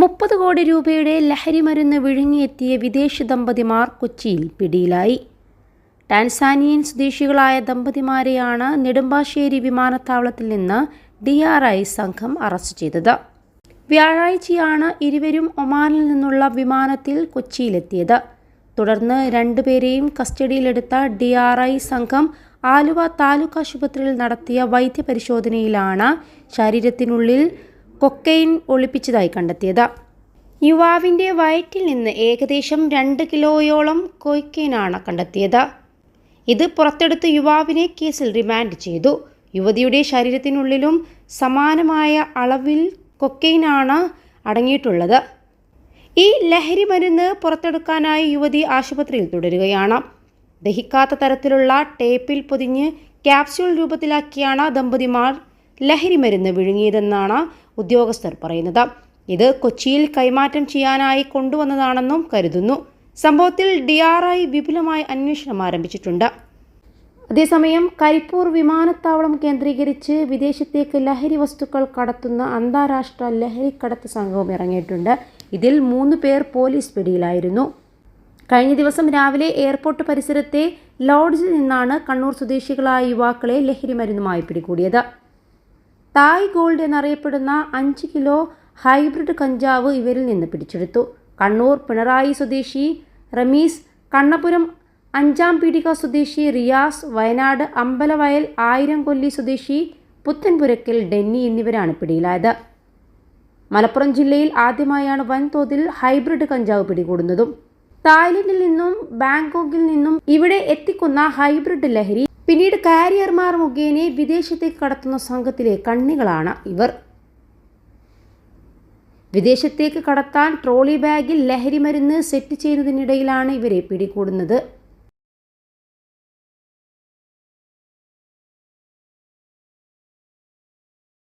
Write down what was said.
മുപ്പത് കോടി രൂപയുടെ ലഹരി മരുന്ന് വിഴുങ്ങിയെത്തിയ വിദേശ ദമ്പതിമാർ കൊച്ചിയിൽ പിടിയിലായി. ടാൻസാനിയൻ സ്വദേശികളായ ദമ്പതിമാരെയാണ് നെടുമ്പാശ്ശേരി വിമാനത്താവളത്തിൽ നിന്ന് ഡി ആർ ഐ സംഘം അറസ്റ്റ് ചെയ്തത്. വ്യാഴാഴ്ചയാണ് ഇരുവരും ഒമാനിൽ നിന്നുള്ള വിമാനത്തിൽ കൊച്ചിയിലെത്തിയത്. തുടർന്ന് രണ്ടുപേരെയും കസ്റ്റഡിയിലെടുത്ത ഡി ആർ ഐ സംഘം ആലുവ താലൂക്ക് ആശുപത്രിയിൽ നടത്തിയ വൈദ്യപരിശോധനയിലാണ് ശരീരത്തിനുള്ളിൽ കൊക്കൈൻ ഒളിപ്പിച്ചതായി കണ്ടെത്തിയത്. യുവാവിന്റെ വയറ്റിൽ നിന്ന് ഏകദേശം രണ്ട് കിലോയോളം കൊക്കൈനാണ് കണ്ടെത്തിയത്. ഇത് പുറത്തെടുത്ത് യുവാവിനെ കേസിൽ റിമാൻഡ് ചെയ്തു. യുവതിയുടെ ശരീരത്തിനുള്ളിലും സമാനമായ അളവിൽ കൊക്കൈനാണ് അടങ്ങിയിട്ടുള്ളത്. ഈ ലഹരി മരുന്ന് പുറത്തെടുക്കാനായി യുവതി ആശുപത്രിയിൽ തുടരുകയാണ്. ദഹിക്കാത്ത തരത്തിലുള്ള ടേപ്പിൽ പൊതിഞ്ഞ് ക്യാപ്സ്യൂൾ രൂപത്തിലാക്കിയാണ് ദമ്പതിമാർ ലഹരി മരുന്ന് വിഴുങ്ങിയതെന്നാണ് ഉദ്യോഗസ്ഥർ പറയുന്നത്. ഇത് കൊച്ചിയിൽ കൈമാറ്റം ചെയ്യാനായി കൊണ്ടുവന്നതാണെന്നും കരുതുന്നു. സംഭവത്തിൽ ഡി ആർ ഐ വിപുലമായ അന്വേഷണം ആരംഭിച്ചിട്ടുണ്ട്. അതേസമയം കരിപ്പൂർ വിമാനത്താവളം കേന്ദ്രീകരിച്ച് വിദേശത്തേക്ക് ലഹരി വസ്തുക്കൾ കടത്തുന്ന അന്താരാഷ്ട്ര ലഹരി കടത്ത് സംഘവും ഇറങ്ങിയിട്ടുണ്ട്. ഇതിൽ മൂന്ന് പേർ പോലീസ് പിടിയിലായിരുന്നു. കഴിഞ്ഞ ദിവസം രാവിലെ എയർപോർട്ട് പരിസരത്തെ ലോഡ്ജിൽ നിന്നാണ് കണ്ണൂർ സ്വദേശികളായ യുവാക്കളെ ലഹരി മരുന്നുമായി പിടികൂടിയത്. തായ് ഗോൾഡ് എന്നറിയപ്പെടുന്ന അഞ്ച് കിലോ ഹൈബ്രിഡ് കഞ്ചാവ് ഇവരിൽ നിന്ന് പിടിച്ചെടുത്തു. കണ്ണൂർ പിണറായി സ്വദേശി റമീസ് കണ്ണപുരം അഞ്ചാം പീടിക സ്വദേശി റിയാസ് വയനാട് അമ്പലവയൽ ആയിരം ആയിരംകൊല്ലി സ്വദേശി പുത്തൻപുരക്കൽ ഡെന്നി എന്നിവരാണ് പിടിയിലായത്. മലപ്പുറം ജില്ലയിൽ ആദ്യമായാണ് വൻതോതിൽ ഹൈബ്രിഡ് കഞ്ചാവ് പിടികൂടുന്നതും. തായ്ലൻഡിൽ നിന്നും ബാങ്കോക്കിൽ നിന്നും ഇവിടെ എത്തിക്കുന്ന ഹൈബ്രിഡ് ലഹരി പിന്നീട് കാരിയർമാർ മുഖേന വിദേശത്തേക്ക് കടത്തുന്ന സംഘത്തിലെ കണ്ണികളാണ് ഇവർ. വിദേശത്തേക്ക് കടത്താൻ ട്രോളി ബാഗിൽ ലഹരി മരുന്ന് സെറ്റ് ചെയ്യുന്നതിനിടയിലാണ് ഇവരെ പിടികൂടുന്നത്.